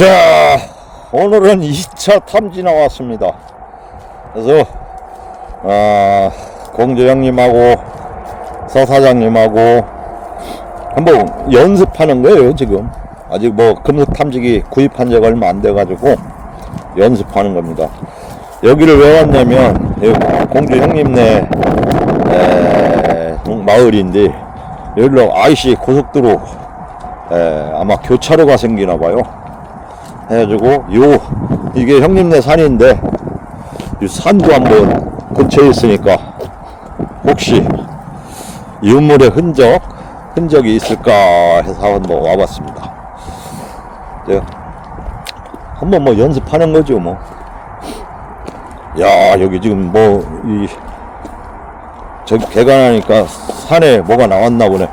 자, 오늘은 2차 탐지 나왔습니다. 그래서, 아, 공조 형님하고 서 사장님하고 한번 연습하는 거예요, 지금. 아직 뭐 금속 탐지기 구입한 지가 얼마 안 돼 가지고 연습하는 겁니다. 여기를 왜 왔냐면, 공조 형님네 마을인데, 여기로 IC 고속도로 에, 아마 교차로가 생기나 봐요. 해가지고 요 이게 형님네 산인데 이 산도 한번 근처에 있으니까 혹시 유물의 흔적 흔적이 있을까 해서 한번 와봤습니다. 제가 한번 뭐 연습하는 거죠 뭐. 야 여기 지금 뭐 이 저기 개간하니까 산에 뭐가 나왔나 보네.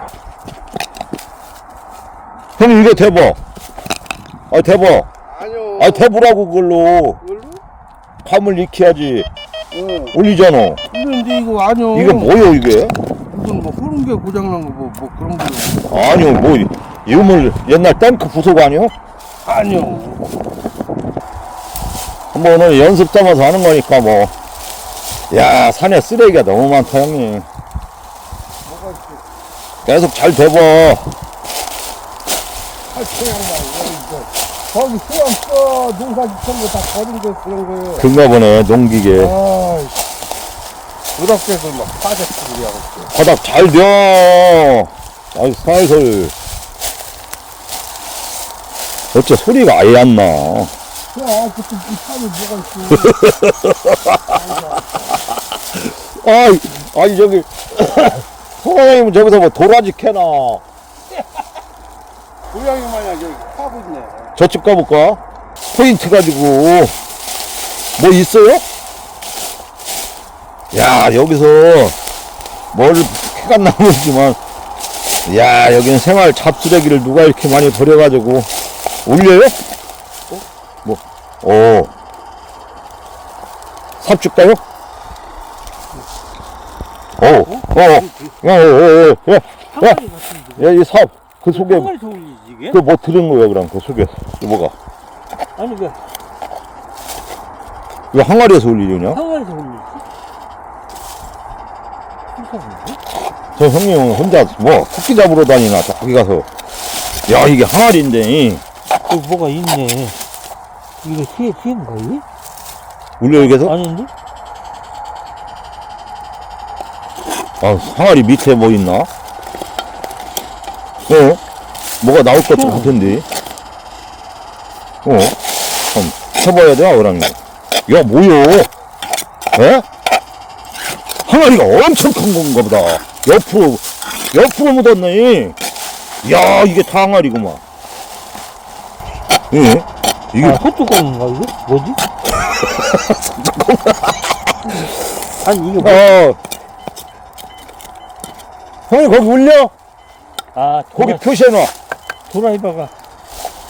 형 이거 대박. 아 대박. 아니요. 아 대부라고 그걸로 이걸로? 밤을 익혀야지 어. 올리잖아 근데 이거 아니요. 이게 뭐요 이게 이건 뭐 흐름개 고장난 거 뭐 뭐 그런 거. 아니요 뭐 유물 옛날 탱크 부속 아니요 아니요. 뭐 오늘 연습 삼아서 하는 거니까 뭐 야 산에 쓰레기가 너무 많다 형님 뭐가 있지? 계속 잘 대봐 아, 그냥 말 거기 수염 써 농사 짓던 거다 버린 거 그런 거예요. 그런가 보네 농기계 아, 부덕대서 막 빠졌지 우리하고. 바닥 잘 돼 아이 살살 어째 소리가 아예 안 나 야, 그때 이 산에 뭐가 있어? 아이 아니 저기 소장님은 저기서 뭐 도라지 캐나 고양이 마냥 여기 파고 있네. 저집 가볼까? 포인트 가지고 뭐 있어요? 야 여기서 뭘 캐갔나 모르지만 야 여기는 생활 잡쓰레기를 누가 이렇게 많이 버려가지고 올려요? 어? 뭐? 오. 삽 줄까요? 오, 오, 오, 오, 오, 오, 오, 야, 야, 야, 이 삽, 그 속에, 항아리 소울이지 이게? 그뭐 들은 거야, 그럼, 그 속에, 뭐가? 아니 그 이거 항아리에서 올리려냐? 항아리 소울이지? 이상한데? 저 형님은 혼자 뭐 토끼 잡으러 다니나 저기 가서 야 이게 항아리인데 또 뭐가 있네 이거 피해 피해인 거이? 울려 여기서 아닌데? 아 항아리 밑에 뭐 있나? 어? 뭐가 나올 것 같은데 어? 참 해봐야 돼 아우랑이 야 뭐요? 에? 항아리가 엄청 큰 건가 보다 옆으로 옆으로 묻었네 야 이게 다 항아리구만 예? 이게 아 소뚜껑인가 이거? 뭐지? 아니 이게 뭐? 어. 형님 거기 울려? 아 거기 도라, 표시해 놔. 도라이버가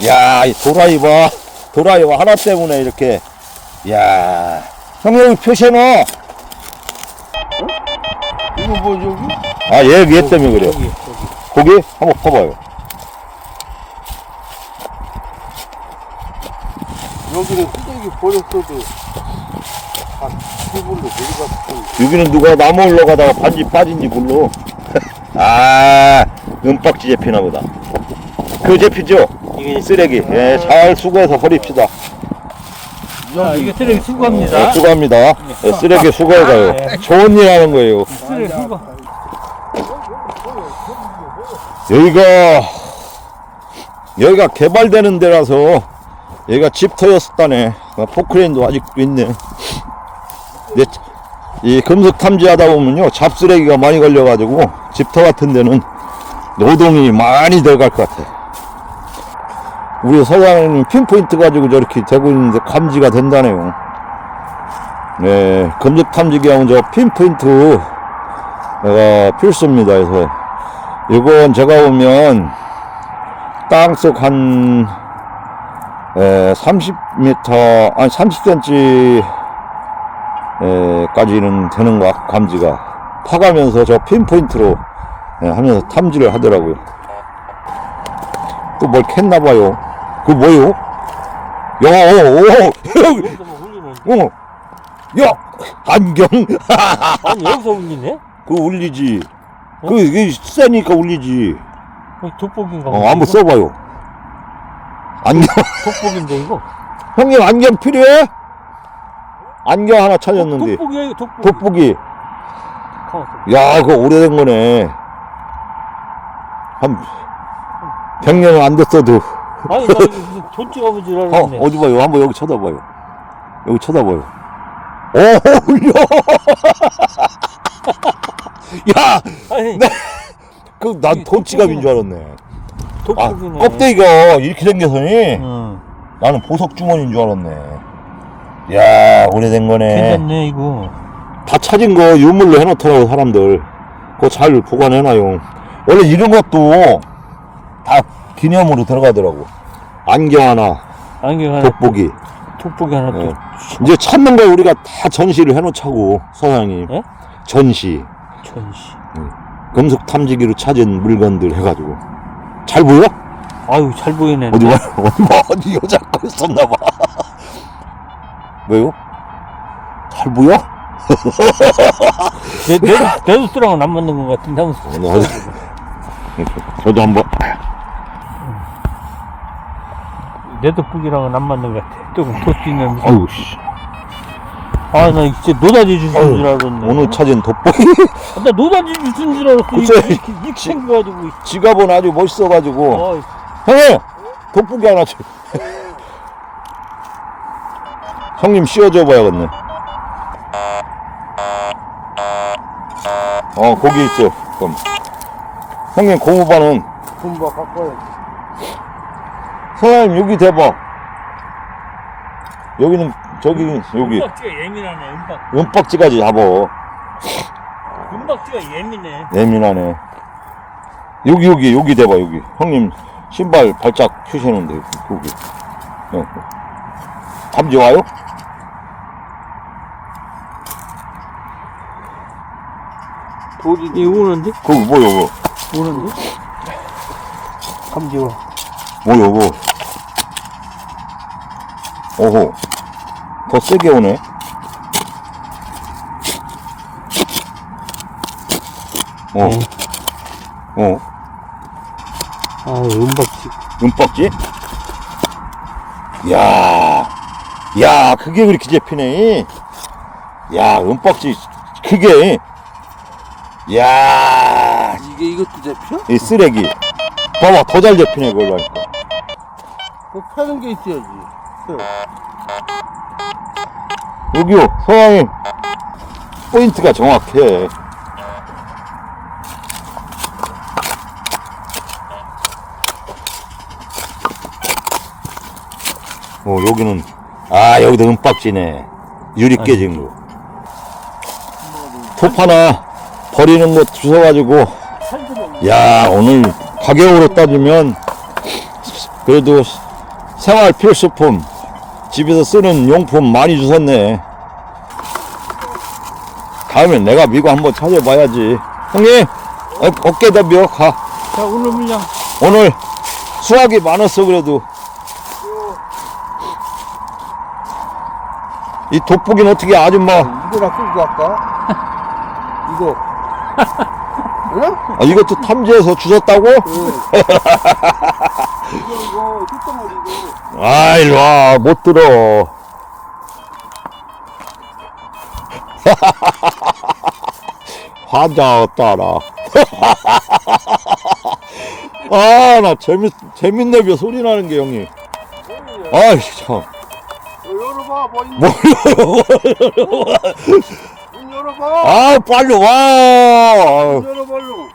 야, 이 도라이버, 도라이버 하나 때문에 이렇게. 야, 형 여기 표시해 놔. 이거 뭐 여기? 아, 얘, 얘 때문에 그래. 여기 여기 거기 한번 봐봐요. 여기는 쓰레기 버렸어도 다 기분도 내려갔고. 여기는 누가 나무 올라가다가 반지 빠진지 몰라. 아, 은박지 잡히나 보다. 그 잡히죠? 이게 쓰레기. 예, 잘 수거해서 버립시다. 아, 이게 쓰레기 수거합니다 네, 수고합니다. 예, 쓰레기 수거해가요. 좋은 일 하는 거예요. 쓰레기 수거 여기가 여기가 개발되는 데라서 여기가 집터였었다네 어, 포크레인도 아직도 있네 근데 이 금속 탐지하다 보면요 잡쓰레기가 많이 걸려가지고 집터 같은 데는 노동이 많이 들어갈 것 같아 우리 서장님 핀포인트 가지고 저렇게 되고 있는데 감지가 된다네요. 네 금속 탐지기 하면 저 핀포인트 가 필수입니다. 그래서 이건 제가 보면 땅속 한 에, 30m 아니 30cm 에, 까지는 되는 거 같고 감지가 파가면서 저 핀포인트로 예, 하면서 탐지를 하더라고요 또 뭘 캤나 봐요 그 뭐요? 야, 오, 오, 여기서 뭐 울리는. 어, 야, 안경. 아니, 여기서 울리네? 그거 울리지. 그, 이게 세니까 울리지. 어, 돋보기인가? 어, 한번 써봐요. 안경. 돋보기인데, 이거? 형님, 안경 필요해? 안경 하나 찾았는데. 돋보기야, 이거 돋보기. 돋보기. 야, 그거 오래된 거네. 한, 100년은 안 됐어도. 아니, 나 이거 무슨 돈 찍어본 줄 어, 알았네. 어디 봐요? 한번 여기 쳐다봐요. 여기 쳐다봐요. 오, 울려! 야, 아니, 그, 난 이게 돈지갑인 줄 알았네. 아, 돋보기네. 껍데기가 이렇게 생겨서니 응. 나는 보석 주머니인 줄 알았네. 야, 오래된 거네. 괜찮네, 이거. 다 찾은 거 유물로 해놓더라고, 사람들. 그거 잘 보관해놔요. 원래 이런 것도 다 기념으로 들어가더라고. 안경 하나, 안경 하나, 돋보기. 돋보기 하나 또. 예. 이제 찾는 거 우리가 다 전시를 해놓자고, 서장님. 예? 전시. 천시. 금속 탐지기로 찾은 물건들 해가지고. 잘 보여? 아유, 잘 보이네. 어디 봐, 어디 봐, 어디 여자 거 있었나 봐. 왜요? 잘 보여? 내, 내, 내 수랑은 안 맞는 것 같은데, 한번 어디. 저도 한번. 내 돋보기랑은 안 맞는 것 같아. 조금 무슨. 아유, 씨. 아, 나 진짜 노다지 주신 줄 알았네. 오늘 찾은 돋보기. 아, 나 노다지 주신 줄 알았어. 이렇게, 이렇게 생겨가지고. 지갑은 아주 멋있어가지고. 어, 형님! 돋보기 하나 줘. 형님 씌워줘 봐야겠네. 어, 거기 있어. 그럼. 형님 고무바는 금방 갖고 와야지. 사장님 여기 대박. 여기는 저기 여기 은박지가 예민하네, 은박. 은박지까지 잡어. 은박지가 예민해. 예민하네. 여기 여기 여기 대봐 여기. 형님 신발 발짝 큐시는데 여기. 네. 감지 와요? 돌이 이 우는데? 거기 뭐야 뭐? 우는데? 감지와. 뭐야 뭐? 오호. 더 세게 오네. 어. 어. 아, 은박지. 은박지? 야, 야, 그게 그렇게 잡히네. 야, 은박지, 그게. 야, 이게 이것도 잡혀? 이 쓰레기. 봐봐, 더 잘 잡히네, 그걸 보니까. 그 파는 게 있어야지. 여기요, 서양님. 포인트가 정확해. 어, 여기는, 아, 여기도 은박지네. 유리 깨진 거. 톱 하나 버리는 거 주워가지고, 야, 오늘 가격으로 따지면, 그래도 생활 필수품, 집에서 쓰는 용품 많이 주셨네. 다음엔 내가 미고 한번 찾아봐야지. 형님, 어, 어깨다 며 가. 자, 오늘 물량. 오늘 수확이 많았어, 그래도. 이 돋보기는 어떻게 아줌마, 이거나 끌고 갈까? 이거. 응? 아, 이것도 탐지해서 주셨다고? 응. 이거. 아, 일로 와, 못 들어. 환장 따라. 아, 나 재밌, 재밌네, 벼 소리 나는 게, 형님. 아이, 참. 어, 열어봐, 뭐 있나? 열어봐. 아, 빨리 와. 문 열어봐요.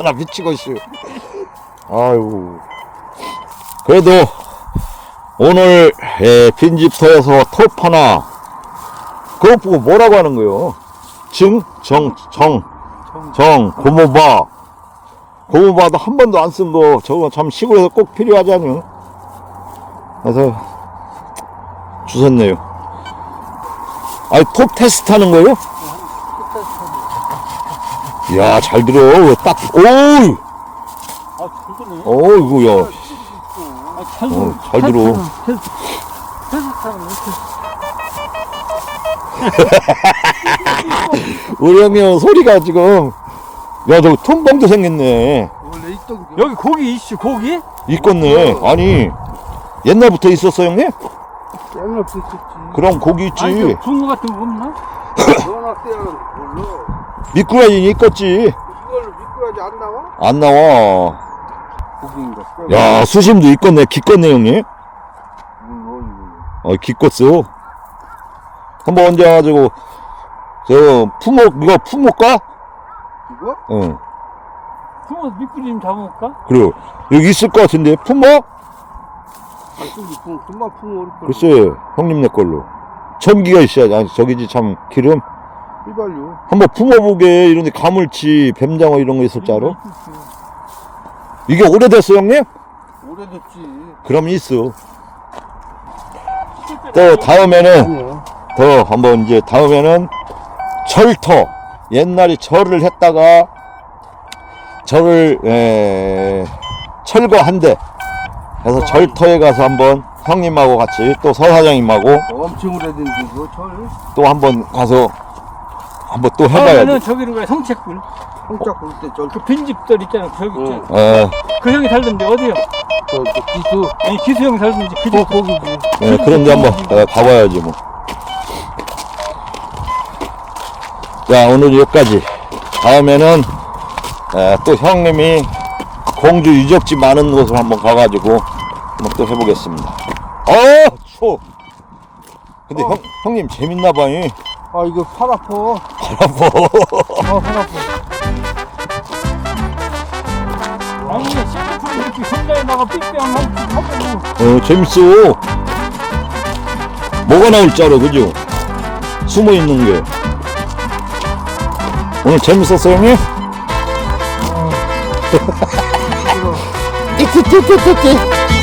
나 미치고 있어. 아이고. 그래도 오늘 예, 빈집터에서 톱 하나 그거 보고 뭐라고 하는 거요? 증, 정, 정, 정, 고모바. 고모바도 한 번도 안 쓴 거 저거 참 시골에서 꼭 필요하잖요. 그래서 주셨네요. 아니 톱 테스트 하는 거요? 야, 잘 들어. 왜 딱, 오이! 아, 그거네. 어이구 야. 아, 잘 어, 들어. 잘 들어. 회사사람 이렇게 우리 형님 소리가 지금 야 저 톰봉도 생겼네 원래 있던 게 여기 고기 있지 고기? 있겠네 아니 옛날부터 있었어 형님? 옛날부터 있었지. 그럼 고기 있지 아니 그 붕어 같은 거 없나? 전화 때는 몰라. 미꾸라지 있겠지 이걸로 미꾸라지 안 나와? 안 나와 고기인가? 야 수심도 있겠네 기껏네 형님 몰라 이거. 어 기껏어 한번 언제 와가지고 저 품목 이거 품목가? 이거? 응 붕어 미꾸리 좀 잡아볼까? 그래 여기 있을 것 같은데 품 목? 아, 저기 품, 금방 품어 오를 거. 글쎄 형님네 걸로 전기가 있어야지 아니 저기지 참 기름 휘발유. 한번 품어보게 이런데 가물치 뱀장어 이런 거 있을 줄 알아? 이게 오래됐어 형님? 오래됐지. 그럼 있어 또 다음에는 아니야. 더 한번 이제 다음에는 절터 옛날에 절을 했다가 절을 에, 철거한대 그래서 절터에 가서 한번 형님하고 같이 또 서사장님하고 엄청 오래된 데고 철. 또 한번 가서 한번 또 해봐야지 저기로 가 성책굴 콩짝 볼때 저, 그 빈집들 있잖아 저기 응. 있잖아 어, 그 형이 살던데 어디요? 저, 저 기수. 아니 기수 형이 살던데 그 거, 집. 거기지. 예, 그런 데 한번 어, 가봐야지 뭐. 자 오늘 여기까지. 다음에는 에, 또 형님이 공주 유적지 많은 곳을 한번 가가지고 한번 또 해보겠습니다. 어 추워. 근데 어. 형 형님 재밌나 봐요. 아, 이거 팔 아파. 아파. 어, 팔 아파. 아니 시프트 이렇게 손자에다가 삑뿅 하고 어 재밌어. 뭐가 나올 줄 알아 그죠? 숨어 있는 게. 오늘 재밌었어 형님? 이 给给给给